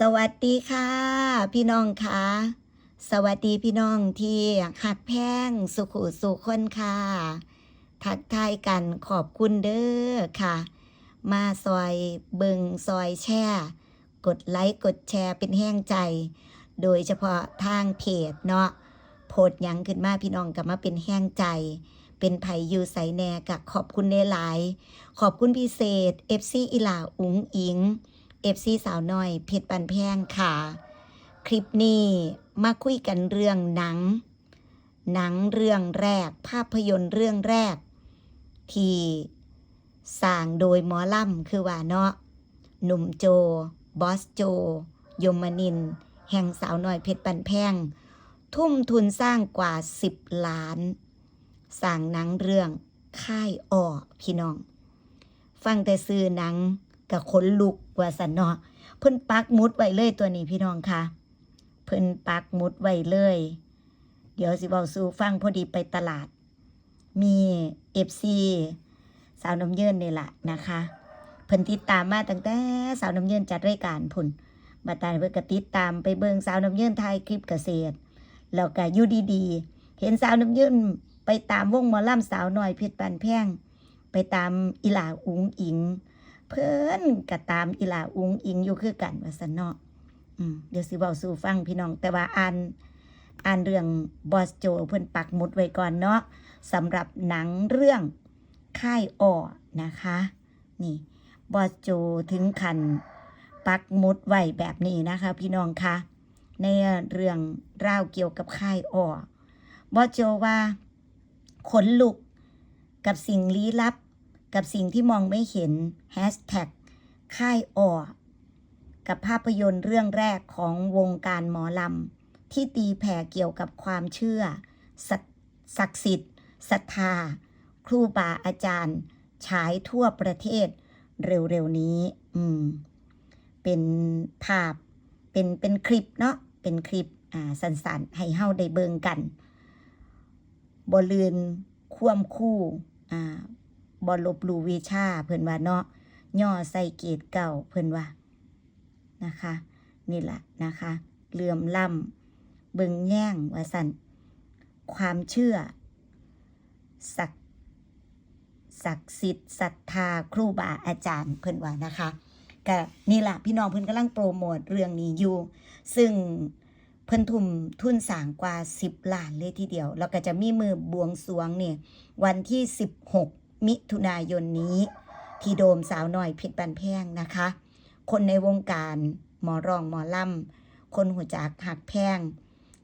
สวัสดีค่ะ พี่น้องค่ะ สวัสดีพี่น้องที่หักแพงสุขุสุขคนค่ะ ทักทายกันขอบคุณเด้อค่ะ มาซอยเบิงซอยแช่ กดไลค์กดแชร์เป็นแห้งใจ โดยเฉพาะทางเพจเนาะโพดยังขึ้นมาพี่น้องกับมาเป็นแห้งใจ เป็นไผยูใสแหนกับขอบคุณหลาย ขอบคุณพิเศษ FC อีหลาอุ๋งอิง เอฟซีสาวน้อยเพชรปันแพงค่ะ คลิปนี้มาคุยกันเรื่องหนัง หนังเรื่องแรก ภาพยนตร์เรื่องแรก ที่สร้างโดยหมอลำคือว่าเนาะหนุ่มโจ บอสโจ ยมนิน แห่งสาวน้อยเพชรปันแพง ทุ่มทุนสร้างกว่า 10 ล้าน สร้างหนังเรื่องค่ายอ้อพี่น้อง ฟังแต่ซื้อหนัง กับขนลุกว่าสันเนาะเพิ่นปักมุดไว้เลยตัวนี้พี่น้องค่ะ เพิ่นปักมุดไว้เลย เดี๋ยวสิเว้าสู่ฟังพอดีไปตลาด มีเอฟซีสาวน้ำเยินนี่แหละนะคะเพิ่นติดตามมาตั้งแต่สาวน้ำเยินจัดรายการพุ่นบัดตาลเพิ่นก็ติดตามไปเบิ่งสาวน้ำเยินถ่ายคลิปเกษตรแล้วก็อยู่ดีๆ เห็นสาวน้ำเยินไปตามวงหมอลำสาวหน้อยเพชรปันแพงไปตามอีหลาอุ๋งอิง เพิ่นก็ตามอีหลาอุงอิงอยู่คือกันว่าซั่นเนาะอืมเดี๋ยวสิเว้าสู่ฟังพี่น้อง แต่ว่าอ่านอ่านเรื่องบอสโจเพิ่นปักหมุดไว้ก่อนเนาะสำหรับหนังเรื่องค่ายอ้อนะคะ นี่บอสโจถึงขันปักหมุดไว้แบบนี้นะคะ พี่น้องคะในเรื่องราวเกี่ยวกับค่ายอ้อบอสโจว่าขนลุกกับสิ่งลี้ลับ กับสิ่งที่มองไม่เห็นแฮชแท็กค่ายอ่อกับภาพยนตร์เรื่องแรกของวงการหมอลำ ที่ตีแผ่เกี่ยวกับความเชื่อ ศักดิ์สิทธิ์ศรัทธา ครูบาอาจารย์ฉายทั่วประเทศเร็วๆนี้ อืม เป็นภาพ เป็น เป็นคลิปเนาะ เป็นคลิป อ่า สั้นๆ ให้เฮาได้เบิงกันบลืน ควมคู่ อ่า บอลบลูวิชาเพิ่นว่าเนาะย่อใส่เกตเก่าเพิ่นว่านะคะนี่แหละนะคะเหลื่อมล้ำเบิงแย่งว่าสันความเชื่อศักดิ์ศักดิ์สิทธิ์ศรัทธาครูบาอาจารย์เพิ่นว่านะคะก็นี่แหละพี่น้องเพิ่นกำลังโปรโมทเรื่องนี้อยู่ ซึ่งเพิ่นทุ่มทุนสางกว่า 10 ล้านเลยทีเดียว แล้วก็จะมีมือบวงสรวงเนี่ยวันที่ 16 มิถุนายนนี้ ที่โดมสาวน้อยเพชรบันแพงนะคะ คนในวงการหมอรองหมอล่ำคนหัวจักหักแพง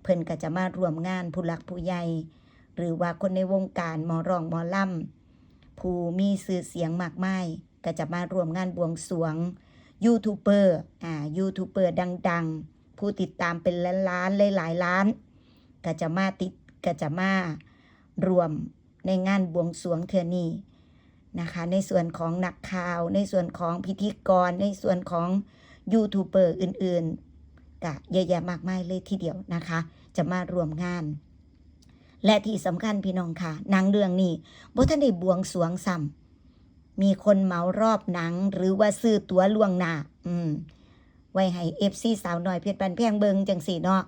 เพิ่นก็จะมารวมงานผู้หลักผู้ใหญ่หรือว่าคนในวงการหมอรองหมอล่ำผู้มีสื่อเสียงมากมายก็จะมารวมงานบวงสรวงยูทูบเบอร์อ่ายูทูบเบอร์ดัง ๆ ผู้ติดตามเป็นล้านล้านๆหลายๆล้าน ก็จะมาติดก็จะมารวม ในงานบวงสรวงเทือนี้นะคะ ในส่วนของนักข่าว ในส่วนของพิธีกร ในส่วนของยูทูบเบอร์อื่นๆก็เยอะแยะมากมายเลยทีเดียวนะคะ จะมารวมงาน และที่สำคัญพี่น้องค่ะหนังเรื่องนี้บ่ทันได้บวงสรวงซ้ำมีคนเหมารอบหนังหรือว่าซื้อตั๋วล่วงหน้าอืมไว้ให้เอฟซีสาวน้อยเพชรปันแพงเบิงจังสีเนาะ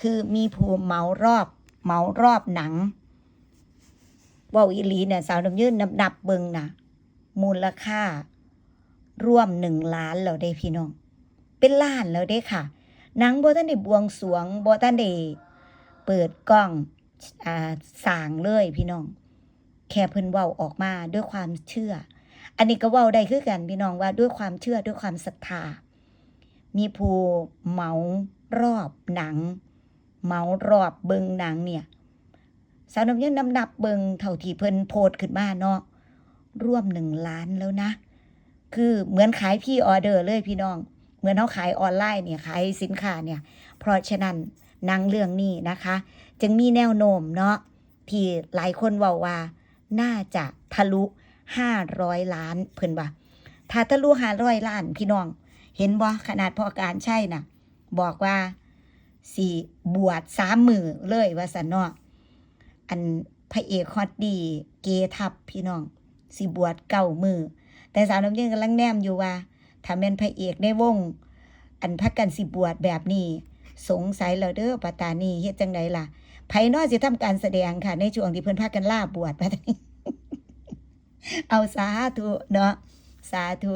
คือมีผู้เหมารอบเหมารอบหนัง ว่าอีหลีเนี่ยสาวน้ำยืนนับนับเบิงนะมูลค่า ร่วมหนึ่งล้านแล้วได้พี่น้อง เป็นล้านแล้วได้ค่ะหนังโบตันได้บวงสวงโบตันได้เปิดกล้องอ่าสางเลยพี่น้อง แค่เพิ่นเว้าออกมาด้วยความเชื่อ อันนี้ก็เว้าได้คือกันพี่น้องว่าด้วยความเชื่อด้วยความศรัทธา มีผู้เหมารอบหนัง เหมารอบเบิงหนังเนี่ย สาวน้ำยืนนำนับเบิงเท่าที่เพิ่นโพสต์ขึ้นมาเนาะร่วมหนึ่งล้านแล้วนะ คือเหมือนขายพี่ออเดอร์เลยพี่น้อง เหมือนเขาขายออนไลน์เนี่ยขายสินค้าเนี่ย เพราะฉะนั้นนังเรื่องนี้นะคะ จึงมีแนวโน้มเนาะที่หลายคนว่าว่า น่าจะทะลุ500ล้านเพิ่นว่าถ้าทะลุ500ล้านพี่น้อง เห็นบ่ขนาดพอการใช่น่ะ บอกว่าสี่บวชสามมือเลยว่าสันเนาะ อันพระเอกฮอตดี เกทับพี่น้องสีบวชเก้ามือ แต่สาวน้ำเย็นกำลังแนมอยู่ว่าถ้าแม่นพระเอกในวง อันพักกันสิบวชแบบนี้ สงสัยแล้วเด้อปาตานีเฮ็ดจังไดล่ะไผเนอสิทำการแสดงค่ะ ในช่วงที่เพิ่นพากันล่าบวชปาตานีเอาสาธุเนาะสาธุ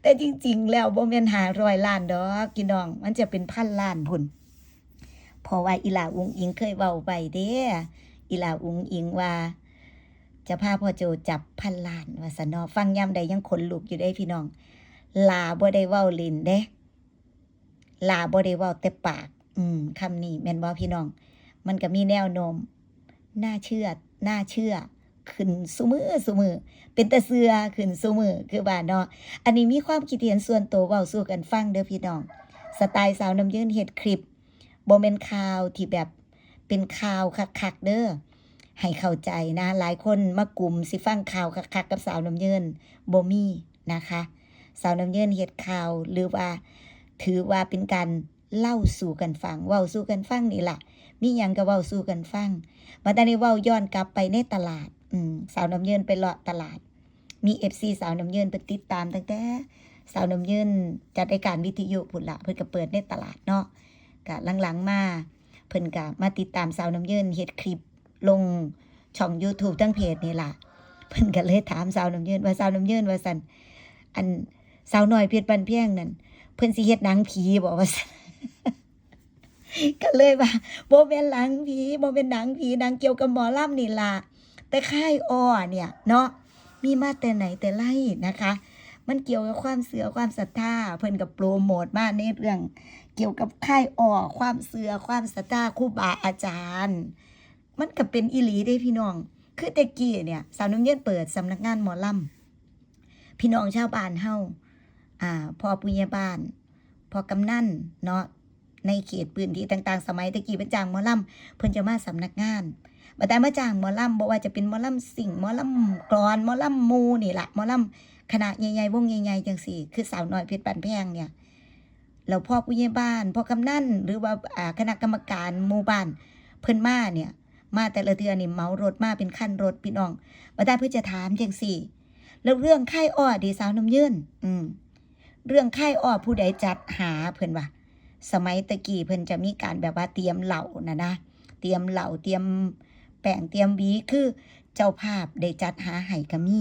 แต่จริง ๆ แล้วบ่แม่นหาร้อยล้านดอกพี่น้อง มันจะเป็นพันล้านพุ่นเพราะว่าอีหลาอุงอิงเคยเว้าไปเด้ อีลาอุงอิงว่าจะพาพ่อโจจับพันล้านว่าซะเนาะฟังยามใดยังขนลุกอยู่ได้พี่น้อง ลาบ่ได้เว้าลินเด้ลาบ่ได้เว้าแต่ปาก อืมคำนี้แม่นบ่พี่น้อง มันก็มีแนวโน้มน่าเชื่อน่าเชื่อขึ้นซุมือซุมือเป็นตะเสือขึ้นซุมือคือว่าเนาะอันนี้มีความคิดเห็นส่วนตัวเว้าสู่กันฟังเด้อพี่น้อง สไตล์สาวน้ำยืนเฮ็ดคลิปบ่แม่นข่าวที่แบบ เป็นข่าวคักๆเด้อให้เข้าใจนะ หลายคนมากลุ่มสิฟังข่าวคักๆกับสาวน้ำยืนบ่มีนะคะ สาวน้ำเยินเฮ็ดข่าวหรือว่า ถือว่าเป็นการเล่าสู่กันฟังเว้าสู่กันฟังนี่แหละมียังก็เว้าสู่กันฟังมาตอนนี้เว้าย้อนกลับไปในตลาด อืมสาวน้ำเยินไปเลาะตลาด มี FC สาวน้ำเยินเพิ่นติดตามตั้งแต่สาวน้ำเยินจัดรายการวิทยุพุ่นละเพิ่นก็เปิดในตลาดเนาะก็หลังๆมา เพิ่นก็มาติดตามสาวน้ำเยินเฮ็ดคลิปลงช่อง YouTube ทั้งเพจนี่ล่ะเพิ่นก็เลยถามสาวน้ำเยินว่าสาวน้ำเยินว่าซั่นอันสาวน้อยเพชรบันเพียงนั่นเพิ่นสิเฮ็ดหนังผีบอกว่าซั่นก็เลยว่าบ่แม่นหนังผีบ่แม่นหนังผีหนังเกี่ยวกับหมอลำนี่ล่ะแต่ค่ายอ้อเนี่ย เนาะมีมาแต่ไหนแต่ไรนะคะ มันเกี่ยวกับความเสือความศรัทธาเพิ่นกับโปรโมทมาในเรื่อง เกี่ยวกับค่ายอ้อความเสือความศรัทธาครูบาอาจารย์ มันก็เป็นอีหลีเด้พี่น้อง คือแต่กี้เนี่ยสาวน้ำเย็นเปิดสำนักงานหมอลำพี่น้องชาวบ้านเฮาอ่าพ่อปุญญาบ้านพ่อกำนันเนาะในเขตพื้นที่ต่างๆ สมัยตะกี้เป็นจางหมอลำเพิ่นจะมาสำนักงานบัดแต่มาจางหมอลำบ่ว่าจะเป็นหมอลำสิ่งหมอลำกรอนหมอลำมูนี่ละหมอลำ คณะใหญ่ๆวงใหญ่ๆจังซี่ คือสาวน้อยเพชรปานแพงเนี่ยแล้วพ่อผู้ใหญ่บ้านพ่อกำนันหรือว่าคณะกรรมการหมู่บ้านเพิ่นมาเนี่ย มาแต่ละเทื่อนนี่เมารถมาเป็นคันรถพี่น้องบัดแต่เพิ่นจะถามจังซี่ แล้วเรื่องค่ายอ้อดีสาวน้ำยืนอืมเรื่องค่ายอ้อผู้ใดจัดหาเพิ่นว่าสมัยตะกี้เพิ่นจะมีการแบบว่าเตรียมเหล่านะนะเตรียมเหล่าเตรียมแป้งเตรียมวีคือเจ้าภาพได้จัดหาให้ก็มี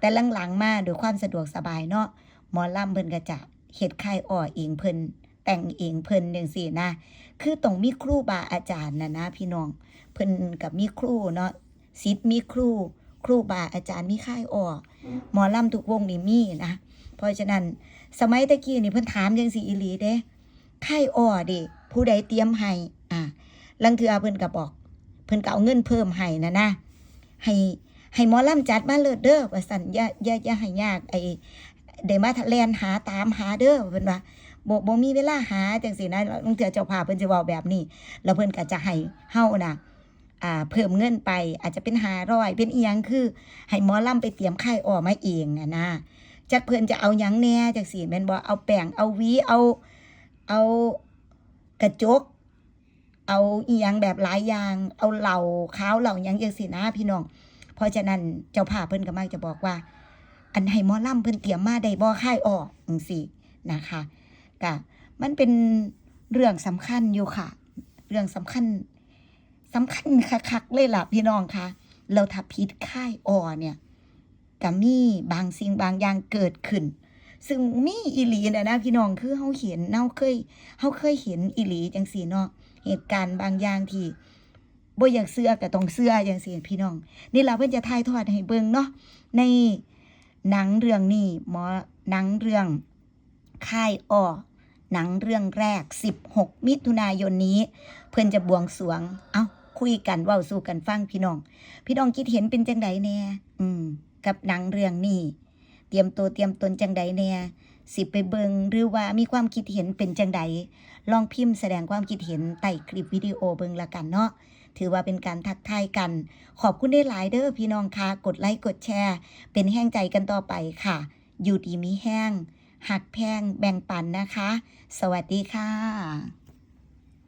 แต่หลังๆมาด้วยความสะดวกสบายเนาะหมอลำเพิ่นก็จะเฮ็ดค่ายอ้อเองเพิ่นแต่งเองเพิ่นจังซี่นะ คือต้องมีครูบาอาจารย์นะนะพี่น้อง เพิ่นกับมีครูเนาะศิษย์มีครู ครูบาอาจารย์มีค่ายอ้อหมอลำทุกวงนี่มีนะ เพราะฉะนั้นสมัยตะกี้นี่เพิ่นถามจังสี่อีหลีเด้ค่ายอ้อเด้ผู้ใดเตรียมให้อ่าลังเทือเพิ่นก็บอก เพิ่นก็เอาเงินเพิ่มให้นะนะให้ ให้หมอลำจัดมาเลิศเด้อว่าซั่นอย่าอย่าอย่าให้ยากไอ้ได้มาแลนหาตามหาเด้อเพิ่นว่าบ่บ่มีเวลาหาจังซี่นะลังเทือเจ้าภาพเพิ่นสิเว้าแบบนี้ แล้วเพิ่นก็จะให้เฮาน่ะอ่าเพิ่มเงินไปอาจจะเป็น500เป็นอีหยังคือ ให้หมอลำไปเตรียมค่ออกมาเองอะนะจักเพื่อนจะเอาหยังแหน่จักสีแม่นบ่เอาแป้งเอาวีเอาเอากระจก เอาอีหยังแบบหลายอย่าง เอาเหล่าขาวเหล่าหยังจังซี่นะพี่น้อง เพราะฉะนั้นเจ้าภาพเพิ่นก็มักจะบอกว่า อันให้หมอล่ำเพิ่นเตรียมมาได้บ่ค่ายออกจังซี่นะคะก็มันเป็นเรื่องสำคัญอยู่ค่ะ เรื่องสำคัญสำคัญคักๆเลยล่ะพี่น้องคะเราถ้าผิดค่ายออเนี่ยก็มีบางสิ่งบางอย่างเกิดขึ้น ซึ่งมีอีหลีนะนะพี่น้องคือเฮาเห็นเฮาเคยเฮาเคยเห็นอีหลีจังซี่เนาะเหตุการณ์บางอย่างที่ บ่อยากเชื่อก็ต้องเชื่อจังซี่พี่น้อง นี่ล่ะเพิ่นจะถ่ายทอดให้เบิ่งเนาะในหนังเรื่องนี้หมอหนังเรื่องค่ายอ้อหนังเรื่องแรก 16 มิถุนายนนี้ เพิ่นจะบวงสรวง เอ้า คุยกันเว้าสู่กันฟังพี่น้อง พี่น้องคิดเห็นเป็นจังใดแน่อืม กับหนังเรื่องนี้เตรียมตัวเตรียมตนจังใดแน่สิไปเบิงหรือว่ามีความคิดเห็นเป็นจังใดลองพิมพ์แสดงความคิดเห็นใต้คลิปวิดีโอเบิงละกันเนาะ ถือว่าเป็นการทักทายกัน ขอบคุณได้หลายเด้อพี่น้องค่ะ กดไลค์กดแชร์ เป็นแห้งใจกันต่อไปค่ะ อยู่ดีมีแห้ง หักแพงแบ่งปันนะคะ สวัสดีค่ะ